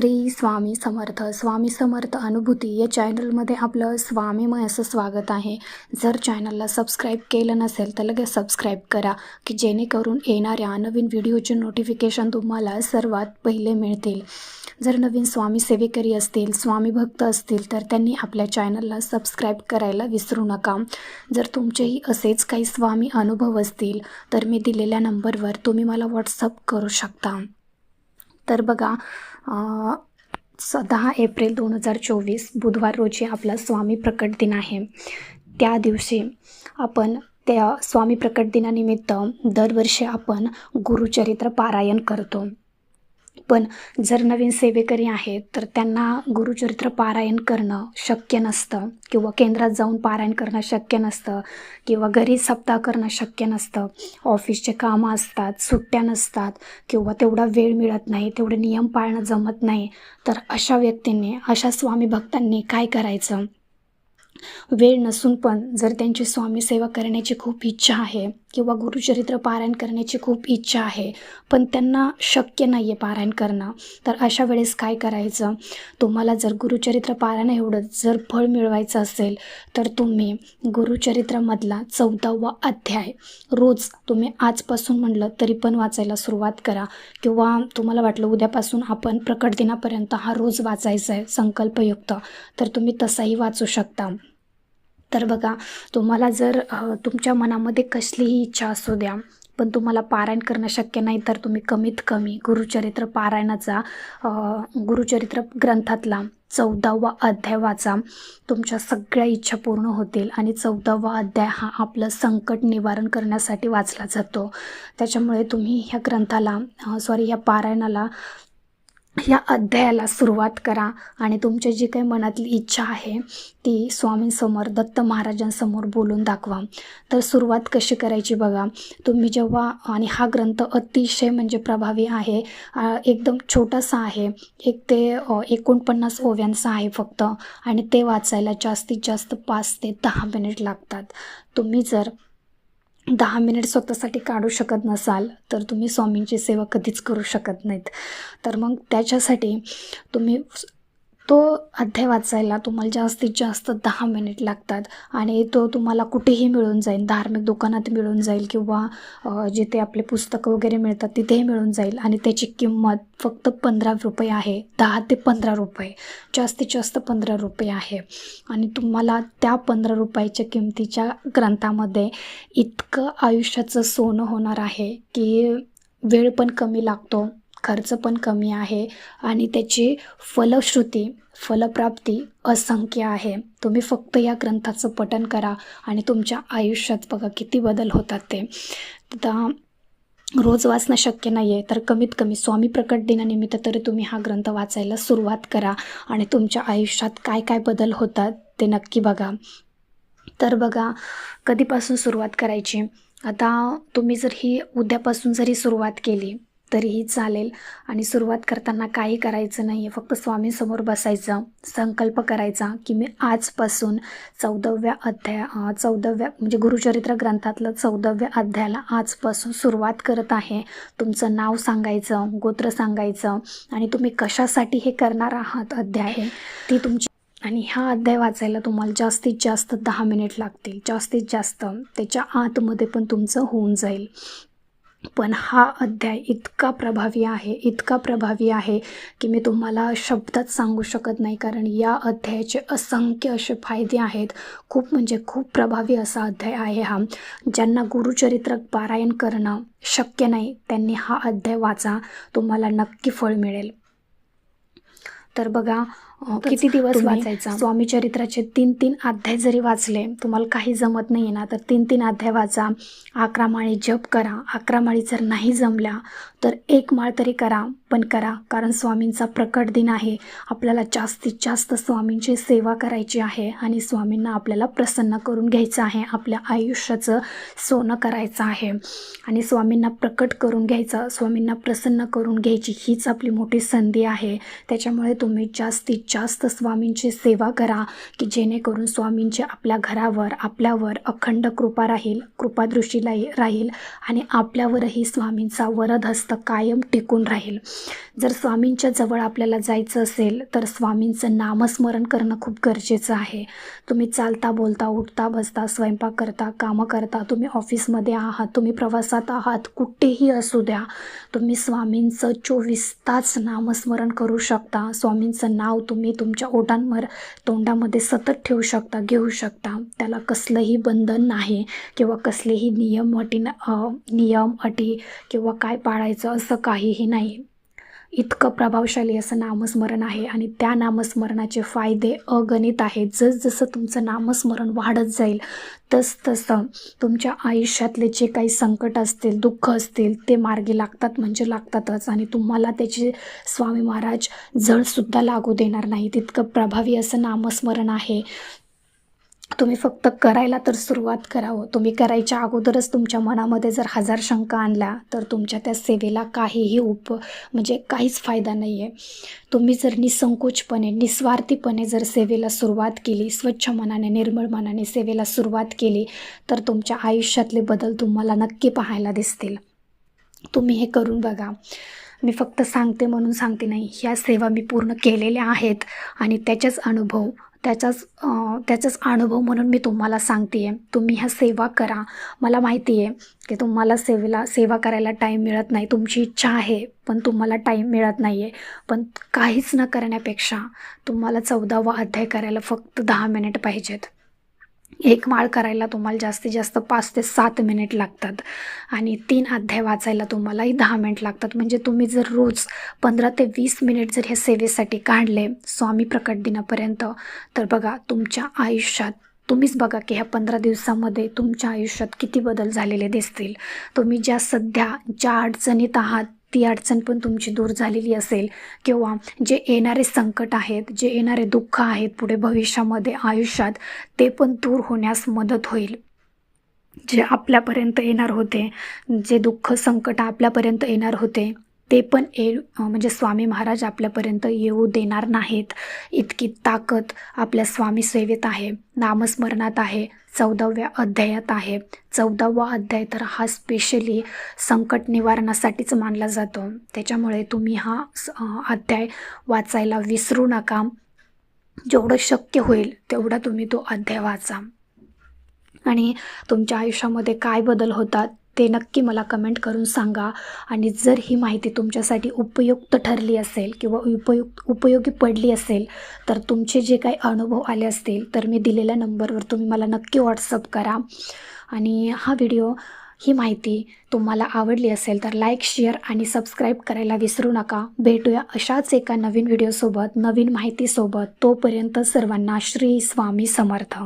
श्री स्वामी समर्थ. स्वामी समर्थ अनुभूती या चॅनलमध्ये आपलं स्वामीमय असं स्वागत आहे. जर चॅनलला सबस्क्राईब केलं नसेल तर लगेच सबस्क्राईब करा की जेणेकरून येणाऱ्या नवीन व्हिडिओचे नोटिफिकेशन तुम्हाला सर्वात पहिले मिळतील. जर नवीन स्वामी सेवेकरी असतील स्वामी भक्त असतील तर त्यांनी आपल्या चॅनलला सबस्क्राईब करायला विसरू नका. जर तुमचेही असेच काही स्वामी अनुभव असतील तर मी दिलेल्या नंबरवर तुम्ही मला व्हॉट्सअप करू शकता. तर बघा स दहा एप्रिल दोन हजार चोवीस बुधवार रोजी आपला स्वामी प्रकट दिन आहे. त्या दिवशी आपण त्या स्वामी प्रकट दिनानिमित्त दरवर्षी आपण गुरुचरित्र पारायण करतो. पण जर नवीन सेवेकरी आहेत तर त्यांना गुरुचरित्र पारायण करणं शक्य नसतं किंवा केंद्रात जाऊन पारायण करणं शक्य नसतं किंवा घरी सप्ताह करणं शक्य नसतं. ऑफिसचे कामं असतात सुट्ट्या नसतात किंवा तेवढा वेळ मिळत नाही तेवढे नियम पाळणं जमत नाही. तर अशा व्यक्तींनी अशा स्वामी भक्तांनी काय करायचं? वेळ नसून पण जर त्यांची स्वामी सेवा करण्याची खूप इच्छा आहे किंवा गुरुचरित्र पारायण करण्याची खूप इच्छा आहे पण त्यांना शक्य नाही आहे पारायण करणं तर अशा वेळेस काय करायचं? तुम्हाला जर गुरुचरित्र पारायण एवढं जर फळ मिळवायचं असेल तर तुम्ही गुरुचरित्रामधला चौदावा अध्याय रोज तुम्ही आजपासून म्हणलं तरी पण वाचायला सुरुवात करा किंवा तुम्हाला वाटलं उद्यापासून आपण प्रकट दिनापर्यंत हा रोज वाचायचा आहे संकल्पयुक्त तर तुम्ही तसाही वाचू शकता. तर बघा तुम्हाला जर तुमच्या मनामध्ये कसलीही इच्छा असू द्या पण तुम्हाला पारायण करणं शक्य नाही तर तुम्ही कमीत कमी गुरुचरित्र पारायणाचा गुरुचरित्र ग्रंथातला चौदावा अध्याय वाचा. तुमच्या सगळ्या इच्छा पूर्ण होतील आणि चौदावा अध्याय हा आपलं संकट निवारण करण्यासाठी वाचला जातो. त्याच्यामुळे तुम्ही ह्या ग्रंथाला सॉरी ह्या पारायणाला ह्या अध्यायाला सुरुवात करा आणि तुमची जी काही मनातली इच्छा आहे ती स्वामींसमोर दत्त महाराजांसमोर बोलून दाखवा. तर सुरुवात कशी करायची बघा. तुम्ही जेव्हा आणि हा ग्रंथ अतिशय म्हणजे प्रभावी आहे. एकदम छोटासा आहे. एक ते एकोणपन्नास ओव्यांचा आहे फक्त. आणि ते वाचायला जास्तीत जास्त पाच ते दहा मिनिट लागतात. तुम्ही जर दहा मिनिट स्वतःसाठी काढू शकत नसाल तर तुम्ही स्वामींची सेवा कधीच करू शकत नाहीत. तर मग त्याच्यासाठी तुम्ही तो अध्याय वाचायला तुम्हाला जास्तीत जास्त दहा मिनिट लागतात आणि तो तुम्हाला कुठेही मिळून जाईल. धार्मिक दुकानात मिळून जाईल किंवा जिथे आपले पुस्तकं वगैरे मिळतात तिथेही मिळून जाईल आणि त्याची किंमत फक्त पंधरा रुपये आहे. दहा ते पंधरा रुपये. जास्तीत जास्त पंधरा रुपये आहे. आणि तुम्हाला त्या पंधरा रुपयाच्या किमतीच्या ग्रंथामध्ये इतकं आयुष्याचं सोनं होणार आहे की वेळ पण कमी लागतो. खर्च पण कमी आहे आणि त्याची फलश्रुती फलप्राप्ती असंख्य आहे. तुम्ही फक्त या ग्रंथाचं पठन करा आणि तुमच्या आयुष्यात बघा किती बदल होतात ते. आता रोज वाचणं शक्य नाही आहे तर कमीत कमी स्वामी प्रकट दिनानिमित्त तरी तुम्ही हा ग्रंथ वाचायला सुरुवात करा आणि तुमच्या आयुष्यात काय काय बदल होतात ते नक्की बघा. तर बघा कधीपासून सुरुवात करायची? आता तुम्ही जर ही उद्यापासून जरी सुरुवात केली तरीही चालेल. आणि सुरुवात करताना काही करायचं नाही आहे फक्त स्वामींसमोर बसायचं संकल्प करायचा की मी आजपासून चौदाव्या अध्याय चौदाव्या म्हणजे गुरुचरित्र ग्रंथातलं चौदाव्या अध्यायाला आजपासून सुरुवात करत आहे. तुमचं नाव सांगायचं गोत्र सांगायचं आणि तुम्ही कशासाठी हे करणार आहात अध्याय ती तुमची आणि हा अध्याय वाचायला तुम्हाला जास्तीत जास्त दहा मिनिट लागतील. जास्तीत जास्त त्याच्या आतमध्ये पण तुमचं होऊन जाईल. पण हा अध्याय इतका प्रभावी आहे इतका प्रभावी आहे की मी तुम्हाला शब्दात सांगू शकत नाही. कारण या अध्यायाचे असंख्य असे फायदे आहेत. खूप म्हणजे खूप प्रभावी असा अध्याय आहे हा. ज्यांना गुरुचरित्र पारायण करणं शक्य नाही त्यांनी हा अध्याय वाचा. तुम्हाला नक्की फळ मिळेल. तर बघा किती दिवस वाचायचा? स्वामी चरित्राचे तीन तीन अध्याय जरी वाचले तुम्हाला काही जमत नाही ना तर तीन तीन अध्याय वाचा. अकरा माळी जप करा. अकरा माळी जर नाही जमल्या तर एक माळ तरी करा पण करा कारण स्वामींचा प्रकट दिन आहे. आपल्याला जास्तीत जास्त स्वामींची सेवा करायची आहे आणि स्वामींना आपल्याला प्रसन्न करून घ्यायचं आहे. आपल्या आयुष्याचं सोनं करायचं आहे. आणि स्वामींना प्रकट करून घ्यायचं स्वामींना प्रसन्न करून घ्यायची हीच आपली मोठी संधी आहे. त्याच्यामुळे तुम्ही जास्तीत जास्त स्वामींची सेवा करा की जेणेकरून स्वामींची आपल्या घरावर आपल्यावर अखंड कृपा राहील कृपादृष्टी लाई राहील आणि आपल्यावरही स्वामींचा वरदहस्त कायम टिकून राहील. जर स्वामींच्या जवळ आपल्याला जायचं असेल तर स्वामींचं नामस्मरण करणं खूप गरजेचं आहे. तुम्ही चालता बोलता उठता बसता स्वयंपाक करता कामं करता तुम्ही ऑफिसमध्ये आहात तुम्ही प्रवासात आहात कुठेही असू द्या तुम्ही स्वामींचं चोवीस तास नामस्मरण करू शकता. स्वामींचं नाव तुम्ही तुम्ही तुमच्या ओटांवर तोंडामध्ये सतत ठेवू शकता घेऊ शकता. त्याला कसलंही बंधन नाही किंवा कसलेही नियम अटी नियम अटी किंवा काय पाळायचं असं काहीही नाही. इतकं प्रभावशाली असं नामस्मरण आहे आणि त्या नामस्मरणाचे फायदे अगणित आहेत. जसजसं तुमचं नामस्मरण वाढत जाईल तसतसं तुमच्या आयुष्यातले जे काही संकट असतील दुःख असतील ते मार्गी लागतात म्हणजे लागतातच आणि तुम्हाला त्याचे स्वामी महाराज जळसुद्धा लागू देणार नाही तितकं प्रभावी असं नामस्मरण आहे. तुम्ही फक्त करायला तर सुरुवात करावं हो. तुम्ही करायच्या अगोदरच तुमच्या मनामध्ये जर हजार शंका आणल्या तर तुमच्या त्या सेवेला काहीही उप म्हणजे काहीच फायदा नाही आहे तुम्ही जर निसंकोचपणे निस्वार्थीपणे जर सेवेला सुरुवात केली स्वच्छ मनाने निर्मळ मनाने सेवेला सुरुवात केली तर तुमच्या आयुष्यातले बदल तुम्हाला नक्की पाहायला दिसतील. तुम्ही हे करून बघा. मी फक्त सांगते म्हणून सांगते नाही ह्या सेवा मी पूर्ण केलेल्या आहेत आणि त्याच्याच अनुभव त्याचाच त्याचाच अनुभव म्हणून मी तुम्हाला सांगते आहे तुम्ही ह्या सेवा करा. मला माहिती आहे की तुम्हाला सेवेला सेवा करायला टाईम मिळत नाही. तुमची इच्छा आहे पण तुम्हाला टाईम मिळत नाही आहे पण काहीच न करण्यापेक्षा तुम्हाला चौदावा अध्याय करायला फक्त दहा मिनिट पाहिजेत. एक माळ करायला तुम्हाला जास्तीत जास्त पाच ते सात मिनिट लागतात. आणि तीन अध्याय वाचायला तुम्हालाही दहा मिनिट लागतात. म्हणजे तुम्ही जर रोज पंधरा ते वीस मिनिट जर ह्या सेवेसाठी काढले स्वामी प्रकट दिनापर्यंत तर बघा तुमच्या आयुष्यात तुम्हीच बघा की ह्या पंधरा दिवसामध्ये तुमच्या आयुष्यात किती बदल झालेले दिसतील. तुम्ही ज्या सध्या ज्या अडचणीत आहात ती अडचण पण तुमची दूर झालेली असेल किंवा जे येणारे संकट आहेत जे येणारे दुःख आहेत पुढे भविष्यामध्ये आयुष्यात ते पण दूर होण्यास मदत होईल. जे आपल्यापर्यंत येणार होते जे दुःख संकट आपल्यापर्यंत येणार होते ते पण ये म्हणजे स्वामी महाराज आपल्यापर्यंत येऊ देणार नाहीत. इतकी ताकद आपल्या स्वामी सेवेत आहे. नामस्मरणात आहे. चौदाव्या अध्यायात आहे. चौदावा अध्याय तर हा स्पेशली संकट निवारणासाठीच मानला जातो. त्याच्यामुळे तुम्ही हा अध्याय वाचायला विसरू नका. जेवढं शक्य होईल तेवढा तुम्ही तो अध्याय वाचा. आणि तुमच्या आयुष्यामध्ये काय बदल होतात? ते नक्की मला कमेंट करून सांगा. आणि जर ही माहिती तुमच्यासाठी उपयुक्त ठरली असेल किंवा उपयुक्त उपयोगी पडली असेल तर तुमचे जे काही अनुभव आले असतील तर मी दिलेल्या नंबरवर तुम्ही मला नक्की व्हॉट्सअप करा. आणि हा व्हिडिओ ही माहिती तुम्हाला आवडली असेल तर लाईक शेअर आणि सबस्क्राईब करायला विसरू नका. भेटूया अशाच एका नवीन व्हिडिओसोबत नवीन माहितीसोबत तोपर्यंत सर्वांना श्री स्वामी समर्थ.